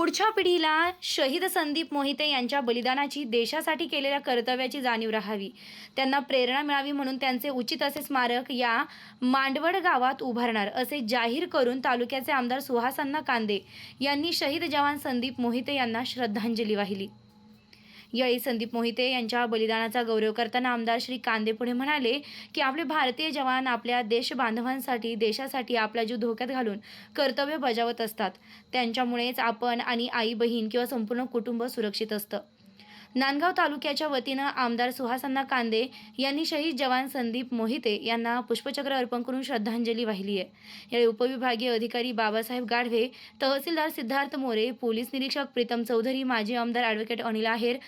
पुढच्या पिढीला शहीद संदीप मोहिते यांच्या बलिदानाची देशासाठी केलेल्या कर्तव्याची जाणीव राहावी. त्यांना प्रेरणा मिळावी म्हणून त्यांचे उचित असे स्मारक या मांडवड गावात उभारणार असे जाहीर करून तालुक्याचे आमदार सुहासांना कांदे यांनी शहीद जवान संदीप मोहिते यांना श्रद्धांजली वाहिली. यावेळी संदीप मोहिते यांच्या बलिदानाचा गौरव करताना आमदार श्री कांदे पुढे म्हणाले की आपले भारतीय जवान आपल्या देशबांधवांसाठी देशासाठी आपला जीव धोक्यात घालून कर्तव्य बजावत असतात. त्यांच्यामुळेच आपण आणि आई बहीण किंवा संपूर्ण कुटुंब सुरक्षित असतं. नांदगाव तालुक्याच्या वतीनं आमदार सुहासन्ना कांदे यांनी शहीद जवान संदीप मोहिते यांना पुष्पचक्र अर्पण करून श्रद्धांजली वाहिली आहे. यावेळी उपविभागीय अधिकारी बाबासाहेब गाढवे तहसीलदार सिद्धार्थ मोरे पोलीस निरीक्षक प्रीतम चौधरी माजी आमदार ॲडव्होकेट अनिल आहेर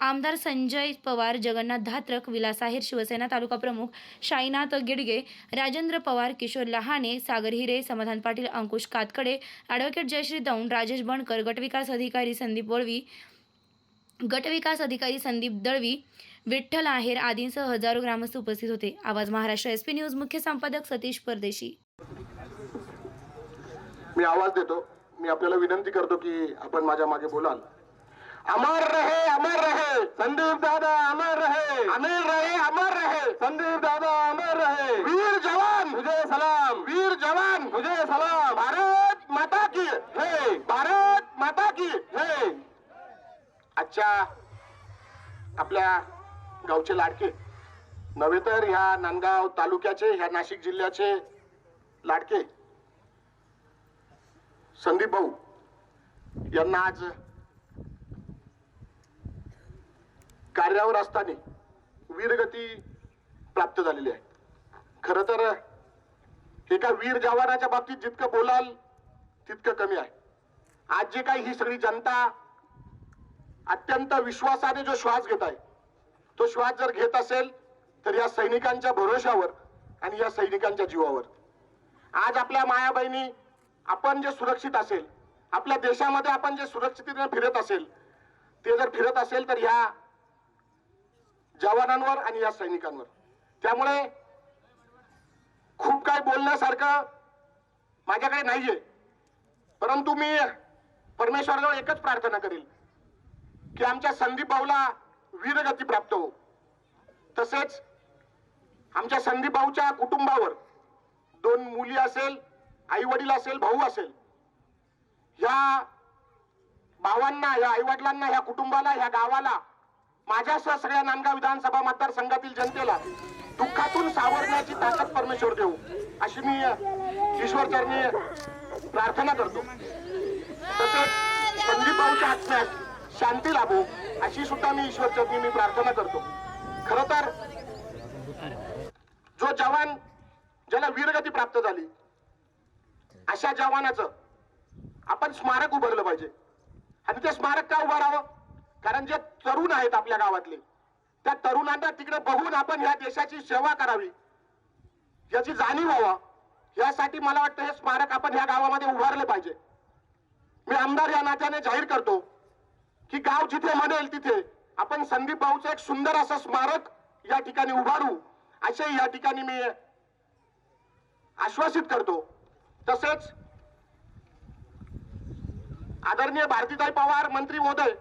आमदार संजय पवार जगन्नाथ धात्रक विलास आहेर शिवसेना तालुका प्रमुख शाईनाथ गिडगे राजेंद्र पवार किशोर लहाने सागर हिरे समाधान पाटील अंकुश कातकडे ॲडव्होकेट जयश्री दौंड राजेश बनकर गटविकास अधिकारी संदीप वळवी गटविकास अधिकारी संदीप दळवी विठ्ठल आहेर आदींसह हजारो ग्रामस्थ उपस्थित होते. आवाज महाराष्ट्र एस पी न्यूज मुख्य संपादक सतीश परदेशी. मी आवाज देतो. मी आपल्याला विनंती करतो की आपण माझ्या मागे बोलाल. अमर रहे अमर रहे. संदीप दादा अमर रहे. अमर रहे अमर रहे. संदीप दादा अमर रहे. वीर जवान. मुझे सलाम. वीर जवान. मुझे सलाम. भारत माता की हे भारत माता की आजच्या आपल्या गावचे लाडके. नव्हे तर ह्या नांदगाव तालुक्याचे ह्या नाशिक जिल्ह्याचे लाडके. संदीप भाऊ यांना आज कार्यावर असताना वीरगती प्राप्त झालेली आहे. खर तर एका वीर जवानाच्या बाबतीत जितकं बोलाल तितकं कमी आहे. आज जे काही ही सगळी जनता अत्यंत विश्वासाने जो श्वास घेत आहे तो श्वास जर घेत असेल तर या सैनिकांच्या भरोशावर आणि या सैनिकांच्या जीवावर. आज आपल्या माया बहिणी आपण जे सुरक्षित असेल आपल्या देशामध्ये आपण जे सुरक्षिततेने फिरत असेल ते जर फिरत असेल तर ह्या जवानांवर आणि या सैनिकांवर. त्यामुळे खूप काही बोलण्यासारखं माझ्याकडे नाहीये. परंतु मी परमेश्वराजवळ एकच प्रार्थना करेल. की आमच्या संदीप भाऊला वीरगती प्राप्त हो. तसेच आमच्या संदीप भाऊच्या कुटुंबावर दोन मुली असेल आई वडील असेल भाऊ असेल ह्या भावांना या आई वडिलांना ह्या कुटुंबाला ह्या गावाला माझ्यासह सगळ्या नांदगाव विधानसभा मतदारसंघातील जनतेला दुःखातून सावरण्याची ताकद परमेश्वर देऊ अशी मी ईश्वरचरणी प्रार्थना करतो. तसेच संदीप भाऊच्या आत्म्यात शांती लाभो अशी सुद्धा मी ईश्वर चरणी मी प्रार्थना करतो. खर तर जो जवान ज्याला वीरगती प्राप्त झाली अशा जवानाचं आपण स्मारक उभारलं पाहिजे. आणि ते स्मारक का उभारावं? कारण जे तरुण आहेत आपल्या गावातले त्या तरुणांना तिकडे बघून आपण ह्या देशाची सेवा करावी. याची जाणीव व्हावा. यासाठी मला वाटतं हे स्मारक आपण ह्या गावामध्ये उभारले पाहिजे. मी आमदार या नात्याने जाहीर करतो. की गाव जिथे म्हणेल तिथे आपण संदीप भाऊचं एक सुंदर असं स्मारक या ठिकाणी उभारू. असे या ठिकाणी मी आश्वासित करतो. तसेच आदरणीय भारतीताई पवार मंत्री महोदय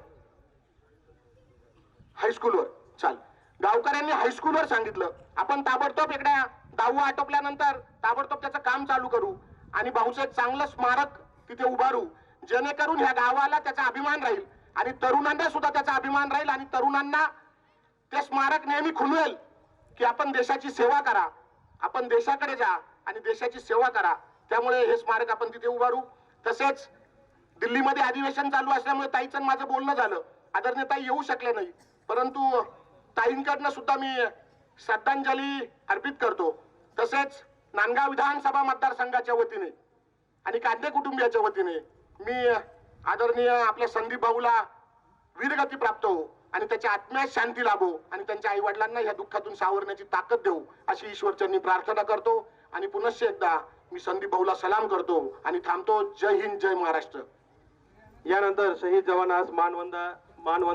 हायस्कूलवर चाल. गावकऱ्यांनी हायस्कूलवर सांगितलं. आपण ताबडतोब एकड्या दहावं आटोपल्यानंतर ताबडतोब त्याचं काम चालू करू आणि भाऊचं एक चांगलं स्मारक तिथे उभारू. जेणेकरून ह्या गावाला त्याचा अभिमान राहील. आणि तरुणांना सुद्धा त्याचा अभिमान राहील आणि तरुणांना ते स्मारक नेहमी खुलवेल की आपण देशाची सेवा करा आपण देशाकडे जा आणि देशाची सेवा करा. त्यामुळे हे स्मारक आपण तिथे उभारू. तसेच दिल्लीमध्ये अधिवेशन चालू असल्यामुळे ताईचं माझं बोलणं झालं. आदरणीय ताई येऊ शकले नाही. परंतु ताईंकडनं सुद्धा मी श्रद्धांजली अर्पित करतो. तसेच नांदगाव विधानसभा मतदारसंघाच्या वतीने आणि कांदे कुटुंबियाच्या वतीने मी आदरणीय आपल्या संदीप भाऊला वीरगती प्राप्त हो आणि त्याच्या आत्म्यात शांती लाभो आणि त्यांच्या आई वडिलांना या दुःखातून सावरण्याची ताकद देऊ अशी ईश्वरचरणी प्रार्थना करतो. आणि पुनश्च एकदा मी संदीप भाऊला सलाम करतो आणि थांबतो. जय हिंद जय महाराष्ट्र. यानंतर शहीद जवानास मानवंदा मानवंद